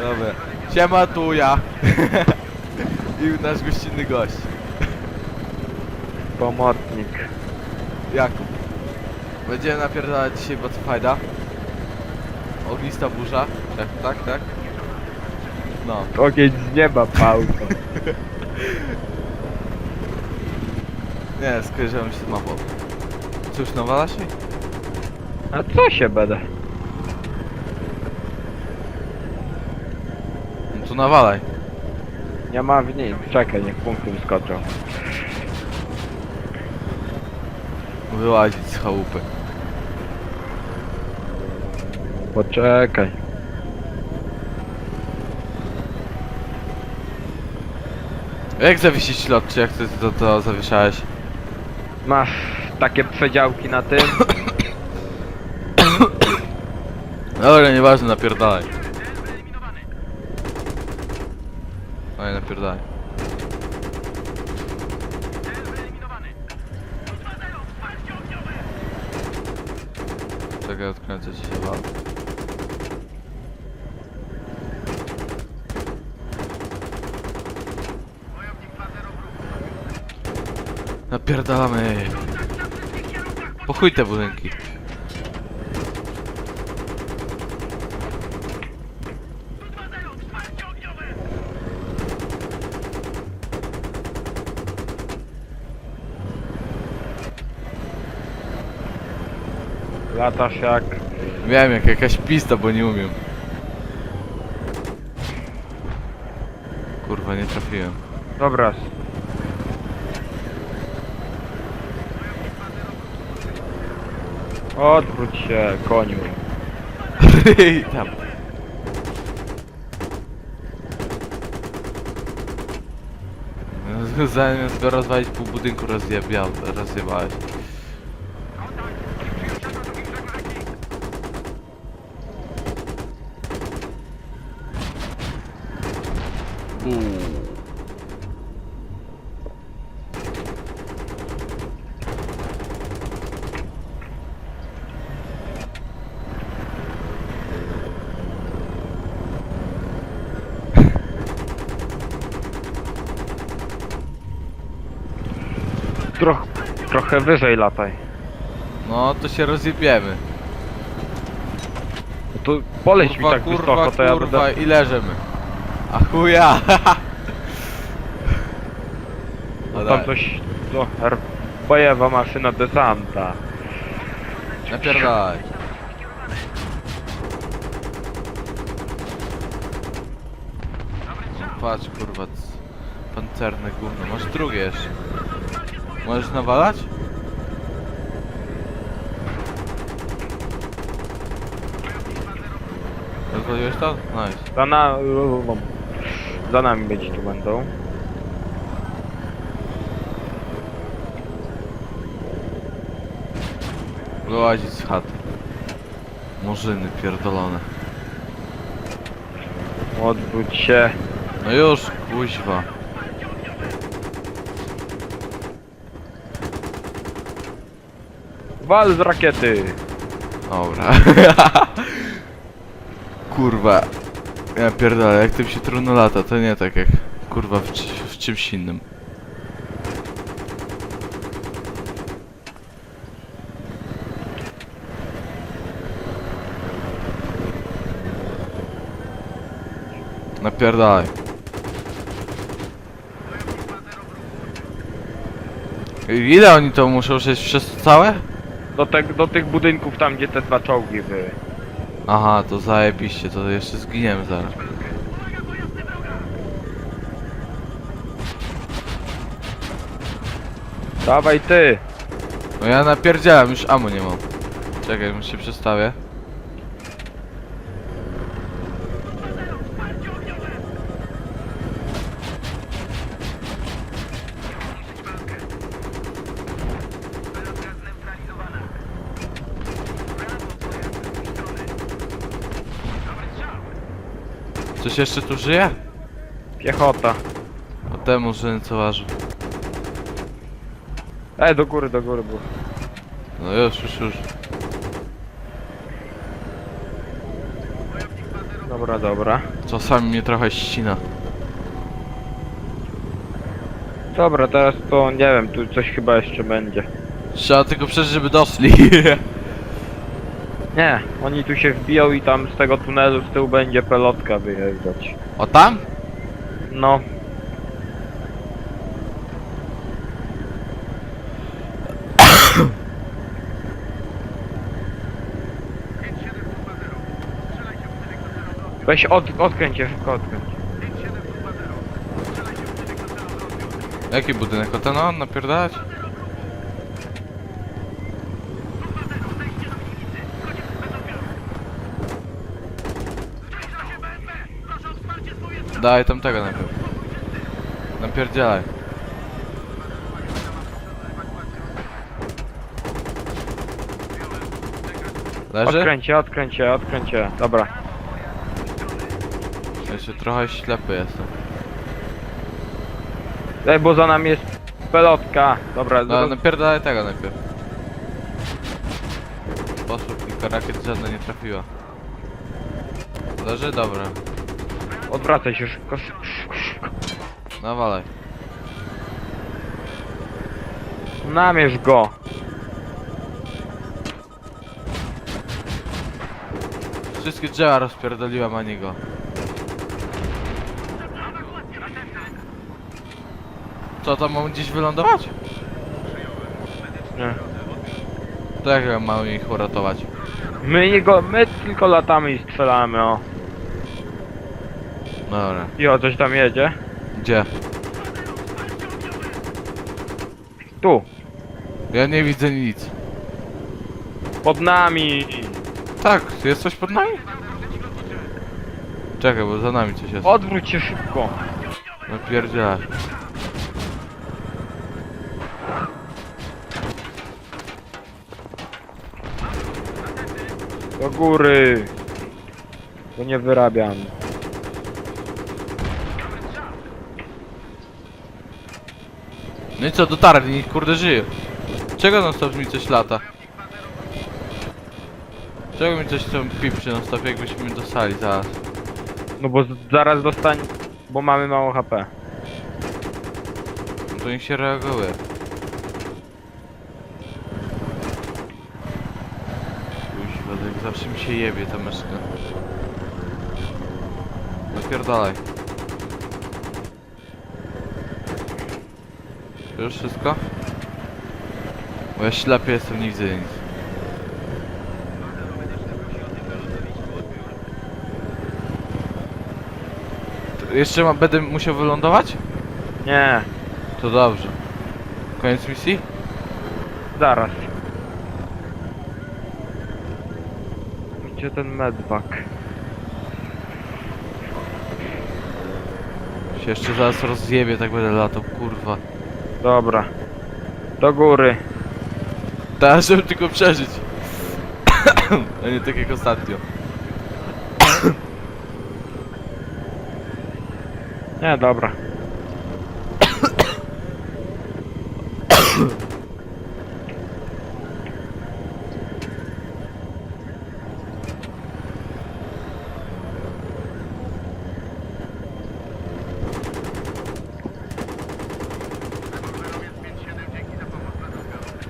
Dobra. Siema, tu ja. I nasz gościnny gość. Pomocnik. Jakub. Będziemy napierdalać dzisiaj Battlefielda. Ognista burza. Tak, tak, tak. No. Ogień z nieba pałka. Nie, skojarzyłem się z mapą. Cóż, nawala się? A co się będę? To nawalaj. Nie ma w niej. Czekaj, niech punkty wyskoczą. Wyłazić z chałupy. Poczekaj. Jak zawiesić lot, czy jak ty to, to zawieszałeś? Masz takie przedziałki na tym? Dobra, nieważne, napierdalaj. Oj, napierdalaj. Czekaj, odkręcę ci się wal. Napierdalamy. Po chuj te budynki. Latasz jak... Wiem, jak jakaś pista, bo nie umiem. Kurwa, nie trafiłem. Dobra. Odwróć się, koniu. I tam. Zamiast go rozwalić pół budynku rozjebia, rozjebałeś. Uuu. Troch, trochę wyżej lataj. No to się rozjebiemy. No to poleć mi Kurwa, tak kurwa, wysoko, to ja kurwa będę... i leżymy. A chuja! No Tam daj, coś... To r- bojowa maszyna desanta. napierdalaj. Patrz kurwa, c- pancerne gówno. Masz drugie jeszcze. Możesz nawalać? Rozwaliłeś to? Nice. Za, na... Za nami być tu będą. Wyłazić z chaty. Murzyny pierdolone. Odwróć się. No już, kuźwa. Wal z rakiety! Dobra. kurwa. Ja pierdolę, jak tym się trudno lata, to nie tak jak kurwa w, w czymś innym. Napierdalaj. Ile oni to muszą przejść przez całe? Do, te, do tych budynków tam, gdzie te dwa czołgi były. Aha, to zajebiście, to jeszcze zginiemy zaraz. Dawaj ty! No ja napierdzielam, już amu nie mam. Czekaj, już się przestawię. Coś jeszcze tu żyje? Piechota. O temu żyny co waży. Ej, do góry, do góry, bo... No już, już, już. Dobra, dobra. Czasami mnie trochę ścina. Dobra, teraz to nie wiem, tu coś chyba jeszcze będzie. Trzeba tylko przeżyć, żeby doszli. Nie, oni tu się wbiją i tam z tego tunelu z tyłu będzie pelotka wyjeżdżać. o tam? No, weź od, odkręć się, szybko odkręć. Jaki budynek? O ten on? Napierdalać? Daj tam tego najpierw. Napierdzielaj. Leży? Się, odkręć się. Dobra. Jeszcze trochę ślepy jestem. Daj, bo za nami jest pelotka. Dobra, No, zaraz- napierdalaj tego najpierw. Poszło kilka rakiet, żadna nie trafiła. Leży? Dobra. Odwracaj się szybko, szybko, szybko. Nawalaj. Namierz go. Wszystkie drzewa rozpierdoliłem, a nie go. Co, tam mam gdzieś wylądować? Nie. To jak ja mam ich uratować? My jego, my tylko latamy i strzelamy, o. Dobra. I o, coś tam jedzie. Gdzie? Tu, Ja nie widzę nic. pod nami. Tak, jest coś pod nami? Czekaj, bo za nami coś jest. Odwróć się szybko. No. Do góry. To nie wyrabiam. No i co, dotarli, kurde żyje. Czego non stop mi coś lata? Czego mi coś tam piprzy non stop, jakbyśmy dostali zaraz? No bo z- zaraz dostań, bo mamy mało HP. No to niech się reaguje. Kuźwa, jak zawsze mi się jebie ta myszka. Napierdalaj. To już wszystko? Bo ja ślepy jestem, nie widzę nic. To Jeszcze ma, będę musiał wylądować? Nie, To dobrze. Koniec misji? zaraz. Gdzie ten medbak? Się jeszcze zaraz rozjebie, tak będę latał, kurwa. Dobra. Do góry. Teraz, żeby tylko przeżyć. A nie tak jak ostatnio. Nie, dobra.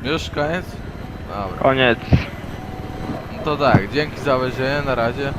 Już koniec? Dobra. Koniec. No to tak, dzięki za obejrzenie, na razie.